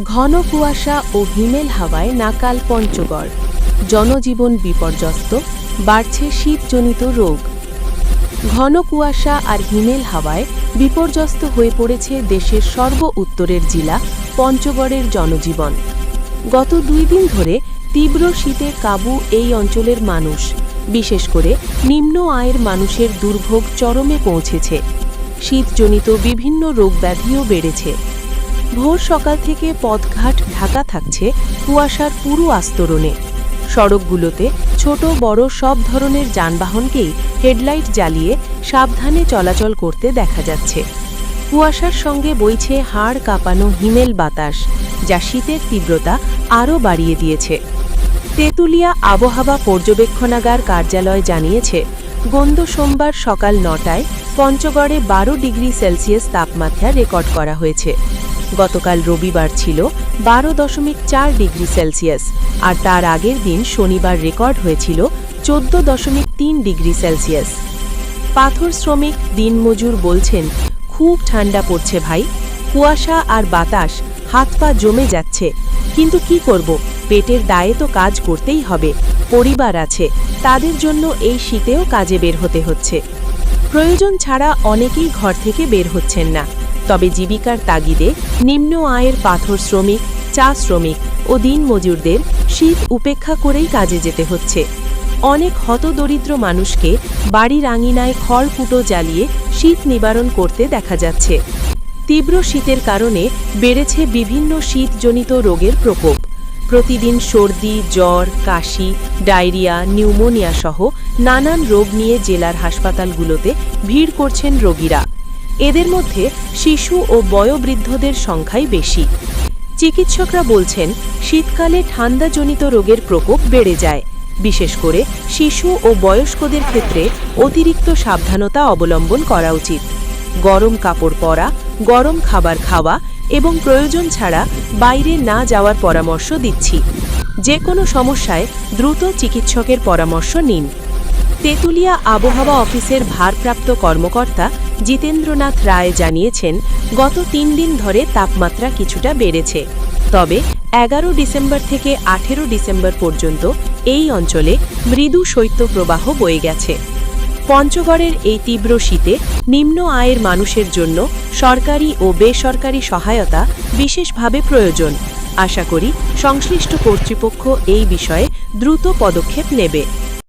ঘন কুয়াশা ও হিমেল হাওয়ায় নাকাল পঞ্চগড়। জনজীবন বিপর্যস্ত, বাড়ছে শীতজনিত রোগ। ঘন কুয়াশা আর হিমেল হাওয়ায় বিপর্যস্ত হয়ে পড়েছে দেশের সর্ব উত্তরের জেলা, পঞ্চগড়ের জনজীবন। গত দুই দিন ধরে তীব্র শীতে কাবু এই অঞ্চলের মানুষ। বিশেষ করে নিম্ন আয়ের মানুষের দুর্ভোগ চরমে পৌঁছেছে। শীতজনিত বিভিন্ন রোগব্যাধিও বেড়েছে। ভোর সকাল থেকে পথঘাট ঢাকা থাকছে কুয়াশার পুরো আস্তরণে। সড়কগুলোতে ছোট, বড় সব ধরনের যানবাহনকেই হেডলাইট জ্বালিয়ে সাবধানে চলাচল করতে দেখা যাচ্ছে। কুয়াশার সঙ্গে বইছে হাড় কাঁপানো হিমেল বাতাস, যা শীতের তীব্রতা আরও বাড়িয়ে দিয়েছে। তেঁতুলিয়া আবহাওয়া পর্যবেক্ষণাগার কার্যালয় জানিয়েছে গন্দ সোমবার সকাল নটায় পঞ্চগড়ে বারো ডিগ্রি সেলসিয়াস তাপমাত্রা রেকর্ড করা হয়েছে। গতকাল রবিবার ছিল বারো দশমিক চার ডিগ্রি সেলসিয়াস, আর তার আগের দিন শনিবার রেকর্ড হয়েছিল চোদ্দ দশমিক তিন ডিগ্রি সেলসিয়াস। পাথর শ্রমিক দিনমজুর বলছেন, খুব ঠান্ডা পড়ছে ভাই। কুয়াশা আর বাতাস, হাত পা জমে যাচ্ছে। কিন্তু কি করব? পেটের দায়ে তো কাজ করতেই হবে। পরিবার আছে। তাদের জন্য এই শীতেও কাজে বের হতে হচ্ছে। প্রয়োজন ছাড়া অনেকেই ঘর থেকে বের হচ্ছেন না। তবে জীবিকার তাগিদে নিম্ন আয়ের পাথর শ্রমিক, চা শ্রমিক ও দিনমজুরদের শীত উপেক্ষা করেই কাজে যেতে হচ্ছে। অনেক হতদরিদ্র মানুষকে বাড়ির আঙিনায় খড়কুটো জ্বালিয়ে শীত নিবারণ করতে দেখা যাচ্ছে। তীব্র শীতের কারণে বেড়েছে বিভিন্ন শীতজনিত রোগের প্রকোপ। প্রতিদিন সর্দি, জ্বর, কাশি, ডায়রিয়া নিউমোনিয়া সহ নানান রোগ নিয়ে জেলার হাসপাতালগুলোতে ভিড় করছেন রোগীরা। এদের মধ্যে শিশু ও বয়োবৃদ্ধদের সংখ্যাই বেশি। চিকিৎসকরা বলছেন, শীতকালে ঠান্ডাজনিত রোগের প্রকোপ বেড়ে যায়। বিশেষ করে শিশু ও বয়স্কদের ক্ষেত্রে অতিরিক্ত সাবধানতা অবলম্বন করা উচিত। গরম কাপড় পরা, গরম খাবার খাওয়া এবং প্রয়োজন ছাড়া বাইরে না যাওয়ার পরামর্শ দিচ্ছি। যে কোনো সমস্যায় দ্রুত চিকিৎসকের পরামর্শ নিন। তেঁতুলিয়া আবহাওয়া অফিসের ভারপ্রাপ্ত কর্মকর্তা জিতেন্দ্রনাথ রায় জানিয়েছেন, গত তিন দিন ধরে তাপমাত্রা কিছুটা বেড়েছে। তবে এগারো ডিসেম্বর থেকে আঠেরো ডিসেম্বর পর্যন্ত এই অঞ্চলে মৃদু শৈত্যপ্রবাহ বয়ে গেছে। পঞ্চগড়ের এই তীব্র শীতে নিম্ন আয়ের মানুষের জন্য সরকারি ও বেসরকারি সহায়তা বিশেষভাবে প্রয়োজন। আশা করি সংশ্লিষ্ট কর্তৃপক্ষ এই বিষয়ে দ্রুত পদক্ষেপ নেবে।